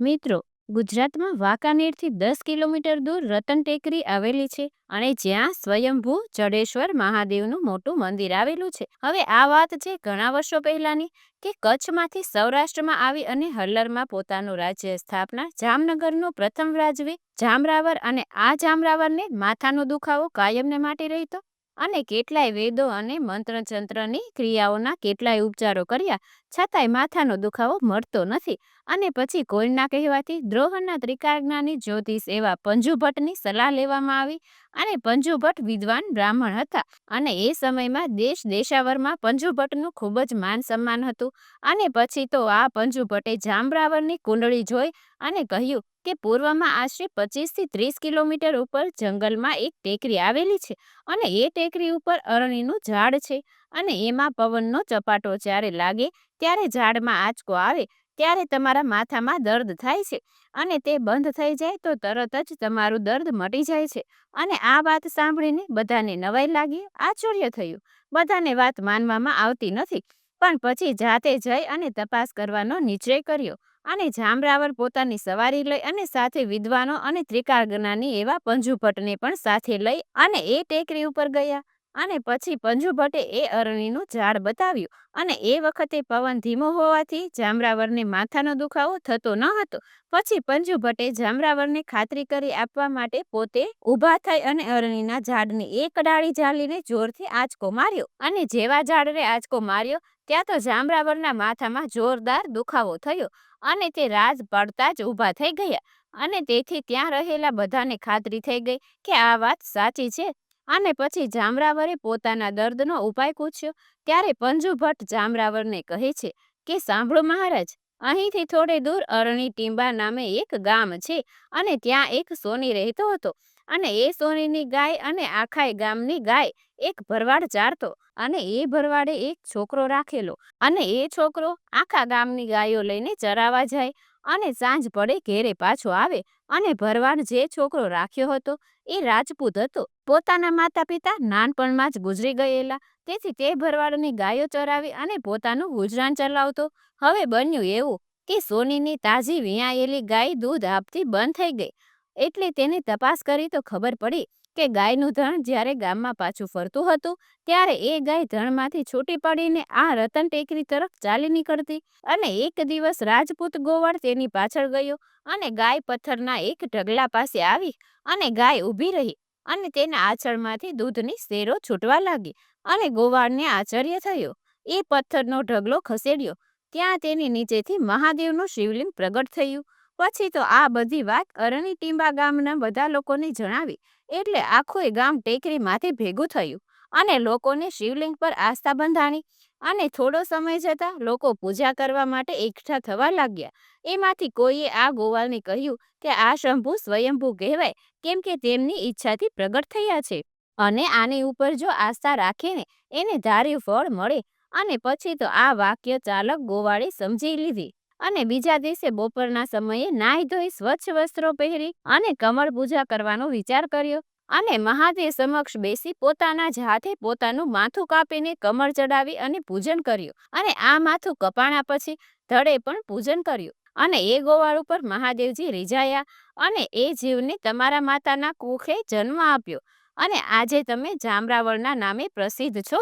મિત્રો, ગુજરાતમાં વાંકાનેરથી દસ કિલોમીટર દૂર રતન ટેકરી આવેલી છે અને જ્યાં સ્વયંભૂ જડેશ્વર મહાદેવનું મોટું મંદિર આવેલું છે. હવે આ વાત છે ઘણા વર્ષો પહેલાની, કે કચ્છમાંથી સૌરાષ્ટ્રમાં આવી અને હલ્લરમાં પોતાનું રાજ્ય સ્થાપના જામનગરનો પ્રથમ રાજવી જામરાવર અને આ જામરાવરને માથાનો દુખાવો કાયમને માટે રહેતો? અને કેટલાય વેદો અને મંત્રતંત્રની ક્રિયાઓના કેટલાય ઉપચારો કર્યા, છતાંય માથાનો દુખાવો મળતો નથી. અને પછી કોઈના કહેવાથી દ્રોહના ત્રિકાજ્ઞાની જ્યોતિષ એવા પંજુ ભટ્ટની સલાહ લેવામાં આવી અને પંજુ ભટ્ટ વિદ્વાન બ્રાહ્મણ હતા. અને એ સમયમાં દેશ દેશાવરમાં પંજુ ભટ્ટનું ખૂબ જ માન સન્માન હતું. અને પછી તો આ પંજુ ભટ્ટે કુંડળી જોઈ અને કહ્યું કે પૂર્વમાં આશરે પચીસથી ત્રીસ કિલોમીટર ઉપર જંગલમાં એક ટેકરી આવેલી છે અને એ ટેકરી ઉપર અરણીનું ઝાડ છે અને એમાં પવનનો ચપાટો જ્યારે લાગે, ત્યારે ઝાડમાં આંચકો આવે, ત્યારે તમારા માથામાં દર્દ થાય છે અને તે બંધ થઈ જાય તો તરત જ તમારું દર્દ મટી જાય છે. અને આ વાત સાંભળીને બધાને નવાઈ લાગી, આશ્ચર્ય થયું. બધાને વાત માનવામાં આવતી નથી, પણ પછી જાતે જઈ અને તપાસ કરવાનો નિશ્ચય કર્યો. અને જામરાવર પોતાની સવારી લઈ અને સાથે વિદ્વાનો અને ત્રિકાળ એવા પંજુ ભટ્ટને પણ સાથે લઈ અને એ ટેકરી ઉપર ગયા. અને પછી પંજુ ભટ્ટે એ અરણીનું ઝાડ બતાવ્યું અને એ વખતે પવન ધીમો હોવાથી જામરાવરને માથાનો દુખાવો થતો ન હતો. પછી પંજુ ભટ્ટે જામરાવરને ખાતરી કરી આપવા માટે પોતે ઊભા થઈ અને અરણીના ઝાડની એક ડાળી ઝાલીને જોરથી આંચકો માર્યો. અને જેવા ઝાડને આંચકો માર્યો, ત્યાં તો જામરાવરના માથામાં જોરદાર દુખાવો થયો. અને તે રાજ પડતા જ ઊભા થઈ ગયા. અને તેથી ત્યાં રહેલા બધાને ખાતરી થઈ ગઈ કે આ વાત સાચી છે. અને પછી જામરાવરે પોતાના દર્દનો ઉપાય પૂછ્યો. ત્યારે પંજુ ભટ્ટ જામરાવરને કહે છે કે, સાંભળો મહારાજ, અહીંથી થોડે દૂર અરણી ટીંબા નામે એક ગામ છે અને ત્યાં એક સોની રહેતો હતો. અને એ સોનીની ગાય અને આખાય ગામની ગાય એક ભરવાડ ચારતો અને એ ભરવાડે એક છોકરો રાખેલો અને એ છોકરો આખા ગામની ગાયો લઈને ચરાવા જાય અને સાંજ પડે ઘેરે પાછો આવે અને ભરવાડ જે છોકરો રાખ્યો હતો એ રાજપૂત હતો. પોતાના માતા પિતા નાનપણમાં જ ગુજરી ગયેલા તેથી તે ભરવાડની ગાયો ચરાવી અને પોતાનું ગુજરાન ચલાવતો. હવે બન્યું એવું કે સોનીની તાજી વિયાયેલી ગાય દૂધ આપતી બંધ થઈ ગઈ એટલે તેની તપાસ કરી તો ખબર પડી કે ગાયનું ધણ જ્યારે ગામમાં પાછું ફરતું હતું, ત્યારે એ ગાય ધણમાંથી છૂટી પડીને આ રતન ટેકરી તરફ ચાલી નીકળતી અને એક દિવસ રાજપૂત ગોવાળ તેની પાછળ ગયો અને ગાય પથ્થરના એક ઢગલા પાસે આવી અને ગાય ઊભી રહી અને તેના આંચળમાંથી દૂધની શેરો છૂટવા લાગી અને ગોવાળને આશ્ચર્ય થયો. એ પથ્થરનો ઢગલો ખસેડ્યો. ત્યાં તેની નીચેથી મહાદેવનું શિવલિંગ પ્રગટ થયું. પછી તો આ બધી વાત અરણી ટીંબા ગામના બધા લોકોને જણાવી. એટલે આખું ગામ ટેકરી માથે ભેગું થયું અને લોકોને શિવલિંગ પર આસ્થા બંધાણી. અને થોડો સમય જતા લોકો પૂજા કરવા માટે એકઠા થવા લાગ્યા. એમાંથી કોઈએ આ ગોવાલને કહ્યું કે આ શંભુ સ્વયંભૂ કહેવાય, કેમ કે તેમની ઈચ્છાથી પ્રગટ થયા છે. અને આની ઉપર જો આસ્થા રાખીને એને ધાર્યું ફળ મળે. અને પછી તો આ વાક્ય ચાલક ગોવાળે સમજી લીધી. અને બીજા દિવસે બપોરના સમયે નાહી ધોઈ સ્વચ્છ વસ્ત્રો પહેરી અને કમળ પૂજા કરવાનો વિચાર કર્યો. અને મહાદેવ સમક્ષ બેસી પોતાના જ હાથે પોતાનું માથું કાપીને કમળ ચડાવી અને પૂજન કર્યું. અને આ માથું કપાણા પછી ધડે પણ પૂજન કર્યું. અને એ ગોવાળ ઉપર મહાદેવજી રીઝાયા અને એ જીવને તમારા માતાના કુખે જન્મ આપ્યો. અને આજે તમે જામરાવળના નામે પ્રસિદ્ધ છો.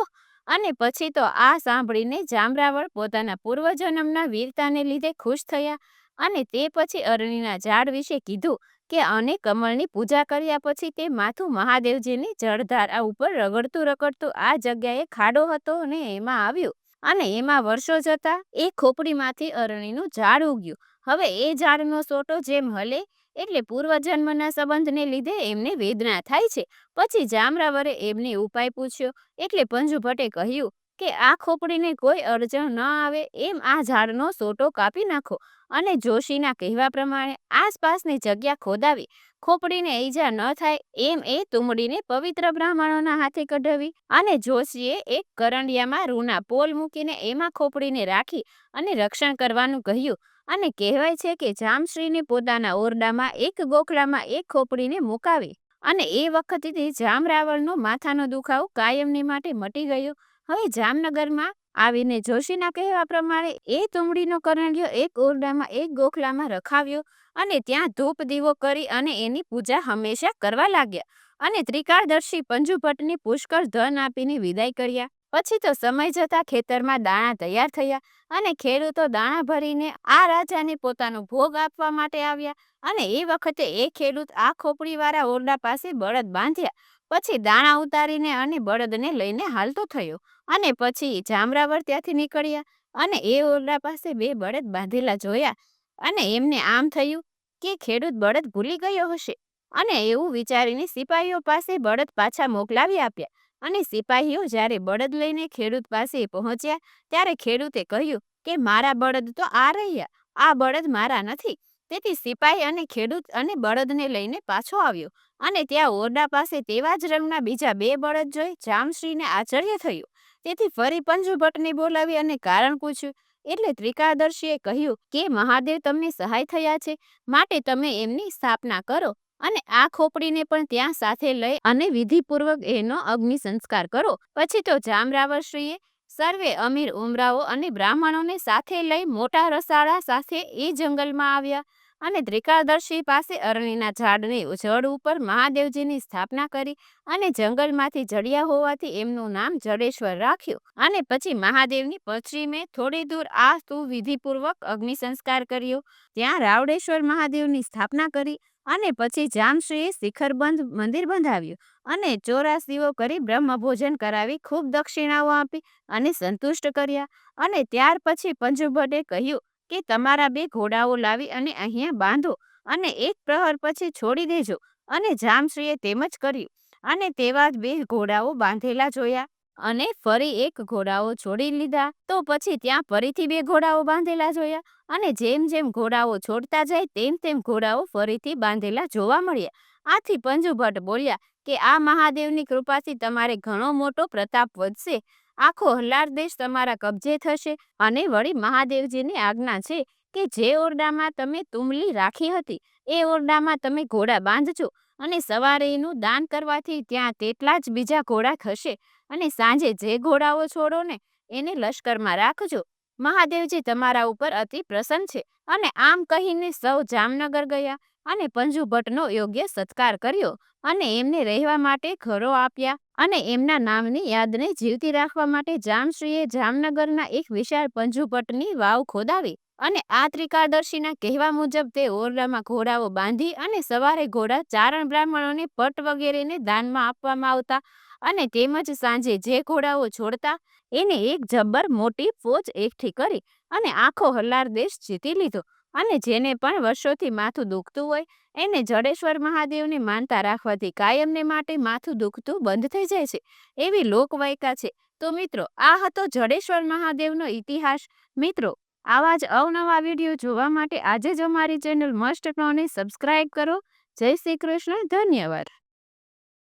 અને પછી તો આ સાંભળીને જામરાવળ પોતાના પૂર્વજન્મના વીરતાને લીધે ખુશ થયા અને તે પછી અરણીના ઝાડ વિશે કીધું કે અને કમળની પૂજા કર્યા પછી તે માથું મહાદેવજીની જળધારા ઉપર રગડતું રગડતું આ જગ્યાએ ખાડો હતો અને એમાં આવ્યું અને એમાં વર્ષો જતા એ ખોપડીમાંથી અરણીનું ઝાડ ઉગ્યું. હવે એ ઝાડનો સોટો જેમ હલે એટલે પૂર્વજન્મના સંબંધને લીધે એમને વેદના થાય છે. પછી જામરાવરે એમને ઉપાય પૂછ્યો. એટલે પંજુ ભટ્ટે કહ્યું કે, આ ખોપડીને કોઈ અડચણ ન આવે, એમ આ ઝાડનો સોટો કાપી નાખો અને જોશીના કહેવા પ્રમાણે આસપાસની જગ્યા ખોદાવી. ખોપડીને ઈજા ન થાય, એમ એ તુમડીને પવિત્ર બ્રાહ્મણોના હાથે કઢાવી અને જોશીએ એક કરંડિયામાં રૂના પોલ મૂકીને એમાં ખોપડીને રાખી અને રક્ષણ કરવાનું કહ્યું. અને કહેવાય છે કે જામશ્રીને પોતાના ઓરડામાં, એક ગોખલામાં એક ખોપડીને મુકાવી અને એ વખતથી જામ રાવળનો માથાનો દુખાવો કાયમની માટે મટી ગયો. હવે જામનગરમાં આવીને જોશીના કહેવા પ્રમાણે એ તુમડીનો કરણ્યો એક ઓરડામાં, એક ગોખલામાં રખાવ્યો અને ત્યાં ધૂપ દીવો કરી અને એની પૂજા હંમેશા કરવા લાગ્યા અને ત્રિકાળદર્શી પંજુભટ્ટની પુષ્કળ ધન આપીને વિદાય કર્યા. પછી તો સમય જતા ખેતરમાં દાણા તૈયાર થયા અને ખેડૂતો દાણા ભરીને આ રાજાને પોતાનો ભોગ આપવા માટે આવ્યા અને એ વખતે એ ખેડૂત આ ખોપડીવાળા ઓરડા પાસે બળદ બાંધ્યા. પછી દાણા ઉતારીને અને બળદને લઈને હાલતો થયો અને પછી જામરાવર ત્યાંથી નીકળ્યા અને એ ઓરડા પાસે બે બળદ બાંધેલા જોયા અને એમને આમ થયું કે ખેડૂત બળદ ભૂલી ગયો હશે અને એવું વિચારીને સિપાહીઓ પાસે બળદ પાછા મોકલાવી આપ્યા. અને સિપાહીઓ જ્યારે બળદ લઈને ખેડૂત પાસે પહોંચ્યા, ત્યારે ખેડૂતે કહ્યું કે, મારા બળદ તો આ રહ્યા, આ બળદ મારા નથી. તેથી સિપાહી અને ખેડૂત અને બળદને લઈને પાછો આવ્યો અને ત્યાં ઓરડા પાસે તેવા જ રંગના બીજા બે બળદ જોઈ જામશ્રીને આશ્ચર્ય થયું. તેથી ફરી પંજુભટ્ટને બોલાવી અને કારણ પૂછ્યું. એટલે ત્રિકાદર્શીએ કહ્યું કે, મહાદેવ તમને સહાય થયા છે, માટે તમે એમની સ્થાપના કરો. અને આ ખોપડીને પણ ત્યાં સાથે લઈ અને વિધિપૂર્વક એનો અગ્નિ સંસ્કાર કરો. પછી તો જામરાવરશ્રીએ સર્વે અમીર ઉમરાઓ અને બ્રાહ્મણોને સાથે લઈ મોટા રસાળા સાથે એ જંગલમાં આવ્યા અને ત્રિકાળદર્શી પાસે અરણીના ઝાડને જળ ઉપર મહાદેવજીની સ્થાપના કરી અને જંગલમાંથી જડિયા હોવાથી એમનું નામ જડેશ્વર રાખ્યું અને પછી મહાદેવની પશ્ચિમે થોડી દૂર આ તું વિધિપૂર્વક અગ્નિ સંસ્કાર કર્યો. ત્યાં રાવડેશ્વર મહાદેવની સ્થાપના કરી અને પછી જામશ્રીએ શિખરબંધ મંદિર બંધાવ્યું અને ચોરાસીઓ કરી બ્રહ્મભોજન કરાવી ખૂબ દક્ષિણાઓ આપી અને સંતુષ્ટ કર્યા. અને ત્યાર પછી પંજુભટ્ટે કહ્યું કે, તમારા બે ઘોડાઓ લાવી અને અહીંયા બાંધો અને એક પ્રહર પછી છોડી દેજો. અને જામશ્રીએ તેમ જ કર્યું અને તેવા જ બે ઘોડાઓ બાંધેલા જોયા. અને ફરી એક ઘોડાઓ છોડી લીધા. તો પછી ત્યાં ફરીથી બે ઘોડાઓ બાંધેલા જોયા અને જેમ જેમ ઘોડાઓ છોડતા જાય તેમ તેમ ઘોડાઓ ફરીથી બાંધેલા જોવા મળ્યા. આથી પંજુભટ્ટ બોલ્યા કે આ મહાદેવની કૃપાથી તમારે ઘણો મોટો પ્રતાપ વધશે. આખો હલ્લાર દેશ તમારા કબજે થશે અને વળી મહાદેવજીની આજ્ઞા છે કે જે ઓરડામાં તમે તુંબલી રાખી હતી, એ ઓરડામાં તમે ઘોડા બાંધજો અને સવારે એનું દાન કરવાથી ત્યાં તેટલા જ બીજા ઘોડા થશે અને સાંજે જે ઘોડાઓ છોડો ને, એને લશ્કરમાં રાખજો. મહાદેવજી તમારા ઉપર અતિ પ્રસન્ન છે અને આમ કહીને સૌ જામનગર ગયા અને પંજુ ભટ્ટનો યોગ્ય સત્કાર કર્યો અને એમને રહેવા માટે ઘરો આપ્યા. અને એમના નામની યાદને જીવતી રાખવા માટે જામશ્રીએ જામનગરના એક વિશાળ પંજુપટની વાવ ખોદાવી અને આ ત્રિકાદર્શીના કહેવા મુજબ તે ઓરડામાં ઘોડાઓ બાંધી અને સવારે ઘોડા ચારણ બ્રાહ્મણોને પટ વગેરેને દાનમાં આપવામાં આવતા અને તેમજ સાંજે જે ઘોડાઓ છોડતા એને એક જબ્બર મોટી ફોજ એકઠી કરી અને આખો હલ્લાર દેશ જીતી લીધો. અને જેને પણ વર્ષોથી માથું દુખતું હોય, એને જડેશ્વર મહાદેવને માનતા રાખવાથી કાયમને માટે માથું દુખતું બંધ થઈ જાય છે. એવી લોકવાયકા છે. તો મિત્રો, આ હતો જડેશ્વર મહાદેવનો ઇતિહાસ. મિત્રો, આવા જ અવનવા વીડિયો જોવા માટે આજે જ અમારી ચેનલ મસ્ટ પ્રોને સબસ્ક્રાઈબ કરો. જય શ્રી કૃષ્ણ. ધન્યવાદ.